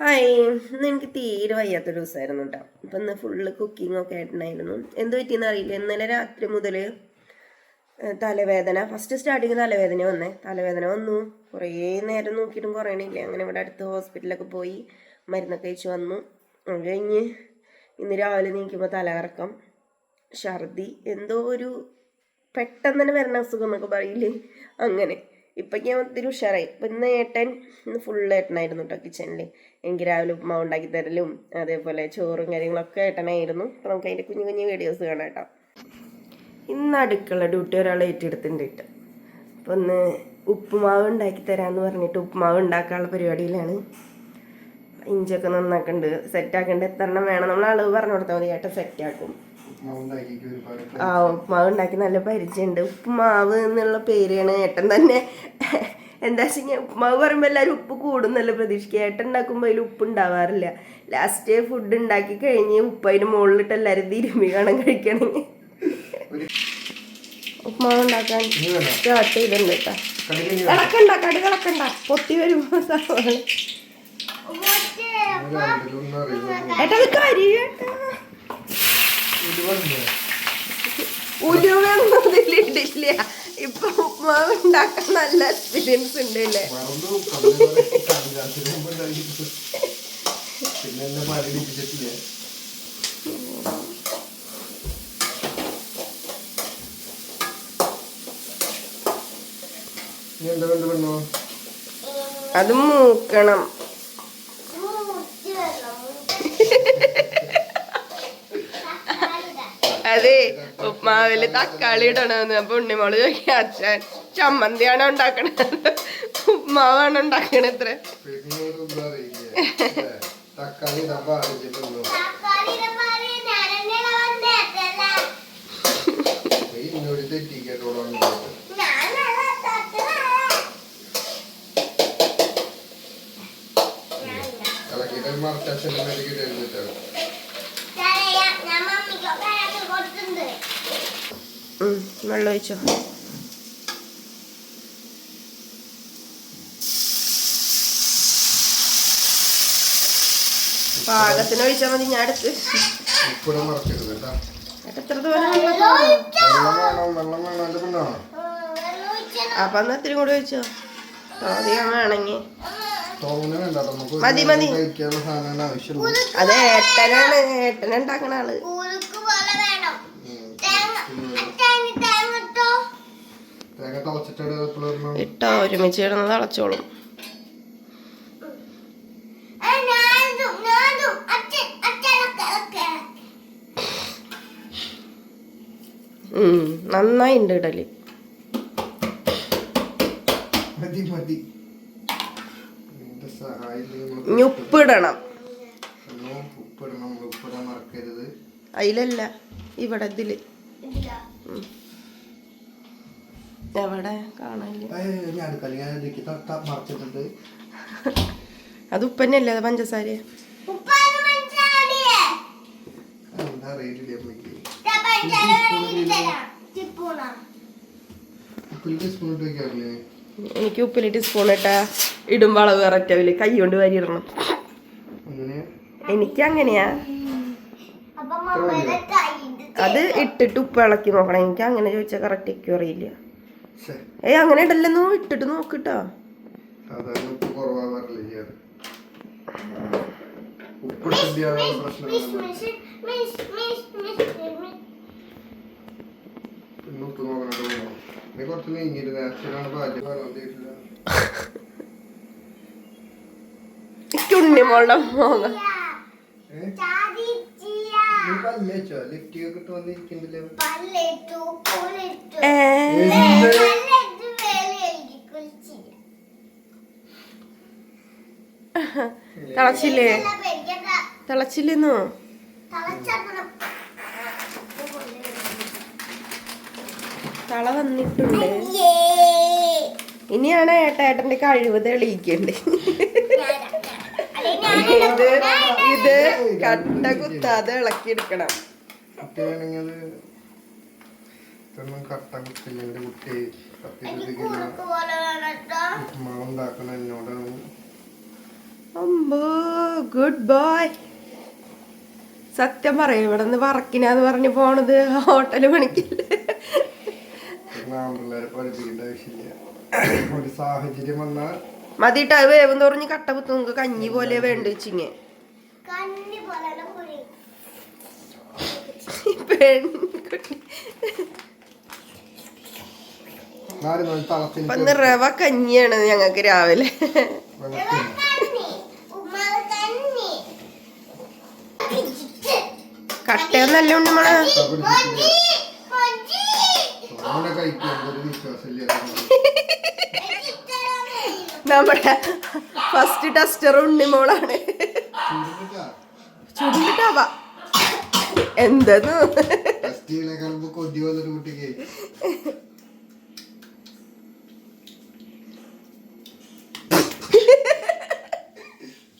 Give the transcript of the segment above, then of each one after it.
Hi. ഇന്ന് എനിക്ക് തീരെ വയ്യാത്തൊരു ദിവസമായിരുന്നു കേട്ടോ. ഇപ്പം ഇന്ന് ഫുള്ള് കുക്കിംഗ് ഒക്കെ ആയിട്ടുണ്ടായിരുന്നു. എന്ത് പറ്റിയെന്ന് അറിയില്ല. ഇന്നലെ രാത്രി മുതൽ തലവേദന. ഫസ്റ്റ് സ്റ്റാർട്ടിങ് തലവേദന വന്നേ. തലവേദന വന്നു. കുറേ നേരം നോക്കിയിട്ടും കുറയണില്ല അങ്ങനെ ഇവിടെ അടുത്ത് ഹോസ്പിറ്റലൊക്കെ പോയി മരുന്നൊക്കെ കഴിച്ച് വന്നു. അത് കഴിഞ്ഞ് ഇന്ന് രാവിലെ നീക്കുമ്പോൾ തലകറക്കം ഛർദി എന്തോ ഒരു പെട്ടെന്ന് തന്നെ വരണ അസുഖം എന്നൊക്കെ പറയില്ലേ. അങ്ങനെ. ഇപ്പം ഞാൻ ഒത്തിരി ഉഷാറായി. ഇപ്പം ഇന്ന് ഏട്ടൻ ഇന്ന് ഫുൾ ഏട്ടനായിരുന്നു കേട്ടോ കിച്ചണിൽ എനിക്ക് രാവിലെ ഉപ്പുമാവ് ഉണ്ടാക്കി തരലും അതേപോലെ ചോറും കാര്യങ്ങളൊക്കെ ഏട്ടനായിരുന്നു. അപ്പം നമുക്ക് അതിന്റെ കുഞ്ഞു കുഞ്ഞു വീഡിയോസ് കാണാം കേട്ടോ ഇന്ന് അടുക്കള ഡ്യൂട്ടി ഒരാൾ ഏറ്റെടുത്തിട്ടുണ്ട് കേട്ടോ അപ്പം ഒന്ന് ഉപ്പുമാവ് ഉണ്ടാക്കി തരാമെന്ന് പറഞ്ഞിട്ട് ഉപ്പുമാവ് ഉണ്ടാക്കാനുള്ള പരിപാടിയിലാണ്. ഇഞ്ചൊക്കെ നന്നാക്കണ്ട് സെറ്റാക്കേണ്ട എത്ര എണ്ണം വേണം? നമ്മൾ അളവ് പറഞ്ഞു കൊടുത്താൽ മതി. ഏട്ടൻ സെറ്റാക്കും ആ ഉപ്പുമാവ് ഉണ്ടാക്കി നല്ല പരിചയമുണ്ട്. ഉപ്പുമാവ് എന്നുള്ള പേരാണ് ഏട്ടൻ തന്നെ. എന്താ വെച്ചാൽ ഉപ്പുമാവ് പറയുമ്പോൾ എല്ലാവരും ഉപ്പ് കൂടും എന്നല്ല പ്രതീക്ഷിക്കുക. ഏട്ടൻ ഉണ്ടാക്കുമ്പോൾ അതിൽ ഉപ്പ് ഉണ്ടാവാറില്ല. ലാസ്റ്റ് ഫുഡ് ഉണ്ടാക്കി കഴിഞ്ഞ് ഉപ്പ് അതിന് മുകളിലിട്ട് എല്ലാവരും തിരുമ്പി കാണാൻ കഴിക്കണമെങ്കിൽ ഉപ്പുമാവ് ഉണ്ടാക്കാൻ സ്റ്റാർട്ട് ചെയ്തിട്ടുണ്ട് കേട്ടോ. ഇളക്കണ്ട കടി കളക്കണ്ട പൊട്ടി വരുമ്പോൾ സാധനം ഏട്ടാ അത് കരിയേട്ടാ ഉലുവൊന്നുമില്ല ഇപ്പൊ ഉപ്മാവ് ഉണ്ടാക്കാൻ നല്ല എക്സ്പീരിയൻസ് ഉണ്ട് അല്ലേ? അത് മൂക്കണം. അതെ ഉപ്മാവിൽ തക്കാളി ഇടണമെന്ന് അപ്പൊ ഉണ്ണിമോൾ ചോദിക്കുക അച്ഛൻ ചമ്മന്തിയാണോ ഉണ്ടാക്കണത്? ഉപ്മാവാണോ ഉണ്ടാക്കണത് ഇത്ര? പെണ്ണോട് വെള്ളം ഒഴിച്ചോ. പാകത്തിന് ഒഴിച്ചാൽ മതി ഞാൻ അടുത്ത് അപ്പൊ എന്നാ ഇത്തിരി കൂടി ഒഴിച്ചോ. അധികം വേണമെങ്കിൽ മതി, ഒരു മതി. അത് ഏട്ടനാണ് ഏട്ടനുണ്ടാക്കണ ആൾ. ഇട്ടോ ഒരുമിച്ച് കിടന്ന് തിളച്ചോളും ഉം നന്നായി ഉണ്ട് ഇടൽ. ഉപ്പിടണം. അതിലല്ല ഇവിടെ ഇതിൽ. എവിടെ അത് ഉപ്പന്നല്ലേ അത് പഞ്ചസാര എനിക്ക് ഉപ്പിലിട്ട് സ്പൂൺ ഇട്ടാ ഇടുമ്പോൾ അളവ് കറക്റ്റാവില്ല കൈ കൊണ്ട് വരി അങ്ങനെ എനിക്ക് അങ്ങനെയാ. അത് ഇട്ടിട്ട് ഉപ്പ് ഇളക്കി നോക്കണം. എനിക്ക് അങ്ങനെ ചോദിച്ചാൽ കറക്റ്റ് എനിക്ക് അറിയില്ല. ഏയ് അങ്ങനെ ഇടല്ലെന്നോ ഇട്ടിട്ട് നോക്കിട്ടോ. എനിക്ക് ഉണ്ണിമോളുടെ മോങ്ങ തിളച്ചില്ലേ? തിളച്ചില്ലെന്നോ? തള വന്നിട്ടുണ്ട്. ഇനിയാണ് ഏട്ട ഏട്ടന്റെ കഴിവ് തെളിയിക്കണ്ടേ ഇത് ഇത് കട്ട കുത്താതെ ഇളക്കി എടുക്കണം ഇതൊന്നും കട്ട കുത്തില്ല. എന്റെ കുട്ടി സത്യത്തിൽ ഉപ്മാവ് ഉണ്ടാക്കണം എന്നോടാണ്. അമ്പോ ഗുഡ് ബോയ് സത്യം പറയും ഇവിടെ നിന്ന് വറക്കിനാന്ന് പറഞ്ഞ് പോണത് ഹോട്ടൽ പണിക്കില്ലേ? ആമ്പിള്ളേരെ പഠിപ്പിക്കേണ്ട ആവശ്യമില്ല. ഒരു സാഹചര്യം വന്നാൽ മതിയിട്ട് അത് വേവെന്ന് പറഞ്ഞ് കട്ട കുത്തു നമുക്ക് കഞ്ഞി പോലെ വേണ്ട വെച്ചിങ്ങ പെൺകുട്ടി റവ കഞ്ഞിയാണ് ഞങ്ങക്ക് രാവിലെ. കട്ടയൊന്നല്ല ഉണ്ട് മോളെ. പൊരി പൊരി അങ്ങനെ കഴിക്കാൻ ഒരു വിശ്വാസമില്ല നമ്മുടെ ഫസ്റ്റ് ടെസ്റ്റർ ഉണ്ണിമോളാണ് ചുരുങ്ങിട്ടാവാ എന്തെന്ന്?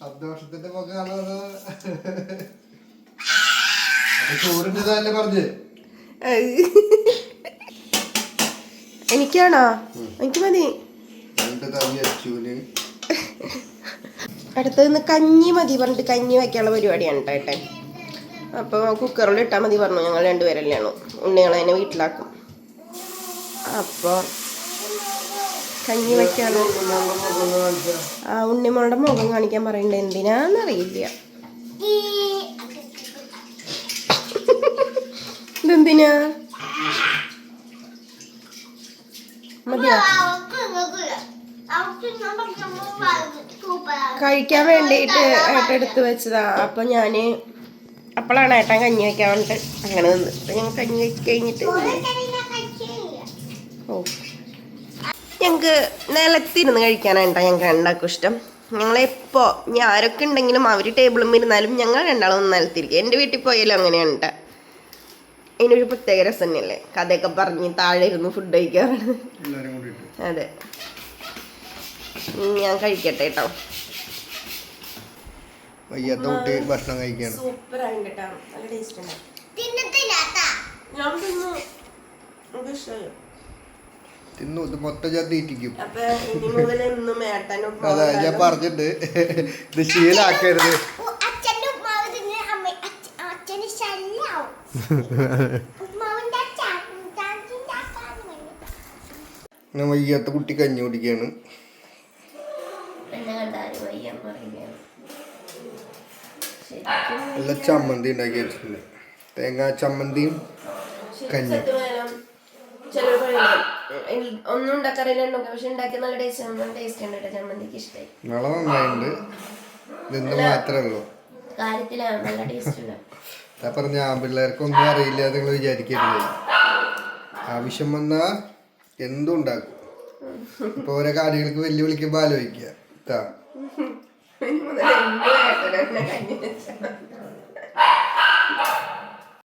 സന്തോഷത്തിന്റെ ചോറിന്റെ പറഞ്ഞ്? എനിക്കാണോ? എനിക്ക് മതി. അടുത്തത് കഞ്ഞി മതി പറഞ്ഞിട്ട് കഞ്ഞി വയ്ക്കാനുള്ള പരിപാടിയാണ് കേട്ടോ അപ്പോൾ കുക്കറിൽ ഇട്ടാൽ മതി പറഞ്ഞു. ഞങ്ങൾ രണ്ടുപേരല്ലാണ് ഉണ്ണികളെ തന്നെ വീട്ടിലാക്കും. അപ്പോൾ കഞ്ഞി വയ്ക്കാണ്. ആ ഉണ്ണിമോളുടെ മുഖം കാണിക്കാൻ പറയണ്ടേ. എന്തിനാന്നറിയില്ല ഇതെന്തിനാ? മതിയോ? കഴിക്കാൻ വേണ്ടിയിട്ട് ഏട്ട എടുത്ത് വെച്ചതാ. അപ്പൊ ഞാൻ അപ്പോഴാണ് ഏട്ടൻ കഞ്ഞി വെക്കാൻ വേണ്ടിട്ട് അങ്ങനെ നിന്ന്. അപ്പൊ ഞങ്ങൾ കഞ്ഞി വെച്ച് കഴിഞ്ഞിട്ട് ഓ. ഞങ്ങക്ക് നിലത്തിരുന്ന് കഴിക്കാനായിട്ടാ ഞങ്ങൾക്ക് രണ്ടാൾക്കും ഇഷ്ടം. ഞങ്ങളെപ്പോ ഇനി ആരൊക്കെ ഉണ്ടെങ്കിലും അവർ ടേബിളും ഇരുന്നാലും ഞങ്ങൾ രണ്ടാളും നിലത്തിരിക്കും. എന്റെ വീട്ടിൽ പോയാലും അങ്ങനെയാണ്. അതിനൊരു പ്രത്യേക രസം തന്നെയല്ലേ കഥയൊക്കെ പറഞ്ഞ് താഴെ ഇരുന്ന് ഫുഡ് കഴിക്കാറാണ് അതെ. ഞാൻ കഴിക്കട്ടെ കേട്ടോ വയ്യാത്ത കുട്ടി ഭക്ഷണം കഴിക്കാണ്. തിന്നു. ഇത് മൊത്തം ഞാൻ തീറ്റിക്കും. അതാ ഞാൻ പറഞ്ഞിട്ട് ഇത് ശീലാക്കരുത്. വയ്യാത്ത കുട്ടി കഞ്ഞി കുടിക്കാണ്. വയ്യാൻ പറയുകയാണ് നല്ല ചമ്മന്തി ഉണ്ടാക്കി വെച്ചിട്ടുണ്ട്. തേങ്ങാ ചമ്മന്തിയും കഞ്ഞി. ചിലർ പറയില്ലേ ഒന്നും ഉണ്ടാക്കാറില്ല പക്ഷെ ഉണ്ടാക്കിയ നല്ല ടേസ്റ്റ് ടേസ്റ്റ് ഉണ്ട് കേട്ടോ ചമ്മന്തിക്ക് ഇഷ്ടമായി നന്നായിട്ടുണ്ട് മാത്രമേ ഉള്ളൂ. കാര്യത്തിലാണ് നല്ല ടേസ്റ്റ് ഉണ്ട് ഞാൻ പറഞ്ഞ അറിയില്ല നിങ്ങൾ വിചാരിക്കരുത്. ആവശ്യം വന്നാ എന്തുണ്ടാക്കും ഓരോ കാര്യങ്ങൾക്ക് വെല്ലുവിളിക്കുമ്പോ ആലോചിക്കുക. ഇതാ ഇനി